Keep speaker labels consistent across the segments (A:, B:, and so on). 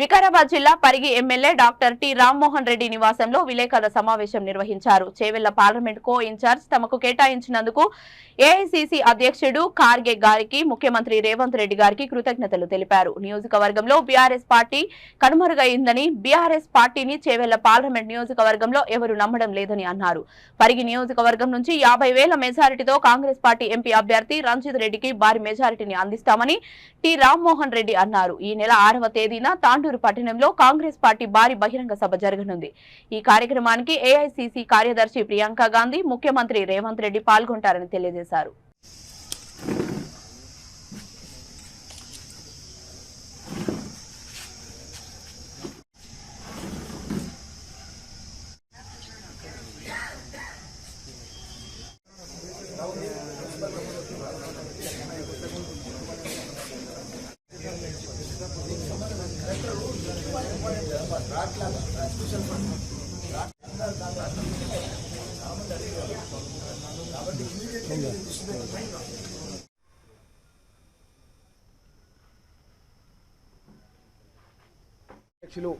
A: వికారాబాద్ జిల్లా Parigi MLA doctor T Rammohan Reddy నివాసంలో విలేకరుల సమావేశం నిర్వహించారు. చేవెళ్ళ పార్లమెంట్ కో ఇన్ఛార్జ్ తమకు కేటాయించినందుకు ఏఐసిసి అధ్యక్షుడు కార్గే గారికి ముఖ్యమంత్రి రేవంత్ రెడ్డి గారికి కృతజ్ఞతలు తెలిపారు. నియోజకవర్గంలో బీఆర్ఎస్ పార్టీ కనుమరుగైందని బీఆర్ఎస్ పార్టీని చేవెళ్ళ పార్లమెంట్ నియోజకవర్గంలో ఎవరు నమ్మడం లేదని అన్నారు. పరిగి నియోజకవర్గం నుంచి యాభై వేల మెజారిటీతో కాంగ్రెస్ పార్టీ ఎంపీ అభ్యర్థి రంజిత్ రెడ్డికి భారీ మెజారిటీని అందిస్తామని టి రామ్మోహన్ రెడ్డి అన్నారు. ఈ నెల ఆరవ తేదీన తాండూరు పట్టణంలో కాంగ్రెస్ పార్టీ భారీ బహిరంగ సభ జరగనుంది. ఈ కార్యక్రమానికి ఏఐసిసి కార్యదర్శి ప్రియాంక గాంధీ ముఖ్యమంత్రి రేవంత్ రెడ్డి పాల్గొంటారని తెలియజేశారు.
B: అధ్యక్షులు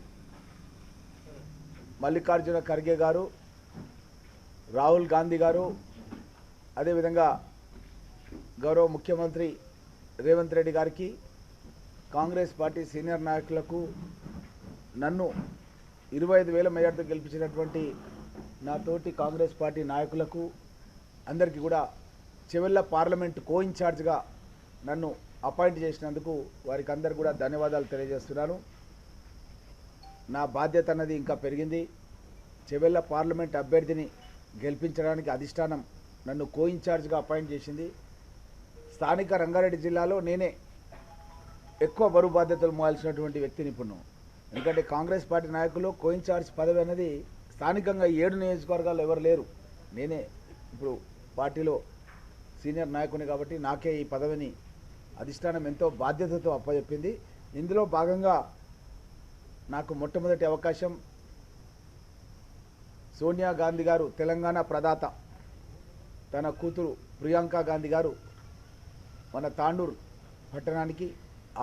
B: మల్లికార్జున ఖర్గే గారు రాహుల్ గాంధీ గారు అదేవిధంగా గౌరవ ముఖ్యమంత్రి రేవంత్ రెడ్డి గారికి కాంగ్రెస్ పార్టీ సీనియర్ నాయకులకు నన్ను ఇరవై ఐదు వేల మేయర్తో గెలిపించినటువంటి నా తోటి కాంగ్రెస్ పార్టీ నాయకులకు అందరికీ కూడా చివెళ్ళ పార్లమెంట్ కో ఇన్ఛార్జ్గా నన్ను అపాయింట్ చేసినందుకు వారికి అందరు కూడా ధన్యవాదాలు తెలియజేస్తున్నాను. నా బాధ్యత అన్నది ఇంకా పెరిగింది. చెవెళ్ళ పార్లమెంట్ అభ్యర్థిని గెలిపించడానికి అధిష్టానం నన్ను కో ఇన్ఛార్జ్గా అపాయింట్ చేసింది. స్థానిక రంగారెడ్డి జిల్లాలో నేనే ఎక్కువ బరువు బాధ్యతలు మోయాల్సినటువంటి వ్యక్తిని ఇప్పుడు ఎందుకంటే కాంగ్రెస్ పార్టీ నాయకులు కోయిన్ఛార్జ్ పదవి అనేది స్థానికంగా ఏడు నియోజకవర్గాల్లో ఎవరు లేరు. నేనే ఇప్పుడు పార్టీలో సీనియర్ నాయకుని కాబట్టి నాకే ఈ పదవిని అధిష్టానం ఎంతో బాధ్యతతో అప్పచెప్పింది. ఇందులో భాగంగా నాకు మొట్టమొదటి అవకాశం సోనియా గాంధీ గారు తెలంగాణ ప్రదాత తన కూతురు ప్రియాంక గాంధీ గారు మన తాండూర్ పట్టణానికి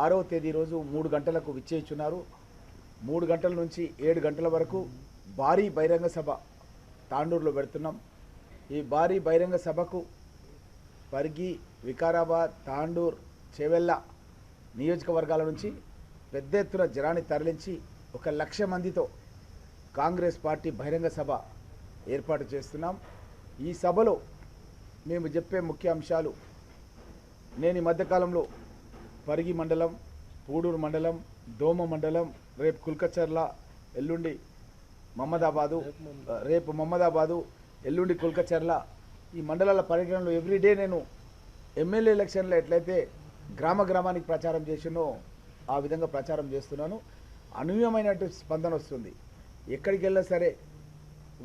B: ఆరవ తేదీ రోజు మూడు గంటలకు విచ్చేయించున్నారు మూడు గంటల నుంచి ఏడు గంటల వరకు భారీ బహిరంగ సభ తాండూరులో పెడుతున్నాం. ఈ భారీ బహిరంగ సభకు పరిగి వికారాబాద్ తాండూర్ చెవెళ్ళ నియోజకవర్గాల నుంచి పెద్ద ఎత్తున జనాన్ని తరలించి ఒక లక్ష మందితో కాంగ్రెస్ పార్టీ బహిరంగ సభ ఏర్పాటు చేస్తున్నాం. ఈ సభలో మేము చెప్పే ముఖ్య అంశాలు నేను ఈ మధ్యకాలంలో పరిగి మండలం పూడూరు మండలం దోమ మండలం రేపు కుల్కచర్ల ఎల్లుండి మహమ్మదాబాదు రేపు మహమ్మదాబాదు ఎల్లుండి కుల్కచర్ల. ఈ మండలాల పర్యటనలో ఎవ్రీడే నేను ఎమ్మెల్యే ఎలక్షన్లో ఎట్లయితే గ్రామ గ్రామానికి ప్రచారం చేసినో ఆ విధంగా ప్రచారం చేస్తున్నాను. అనూహ్యమైనటువంటి స్పందన వస్తుంది. ఎక్కడికి వెళ్ళినా సరే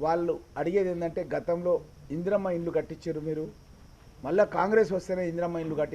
B: వాళ్ళు అడిగేది ఏంటంటే గతంలో ఇందిరమ్మ ఇండ్లు కట్టించారు మీరు. మళ్ళీ కాంగ్రెస్ వస్తేనే ఇందిరమ్మ ఇండ్లు కట్టిస్తారు.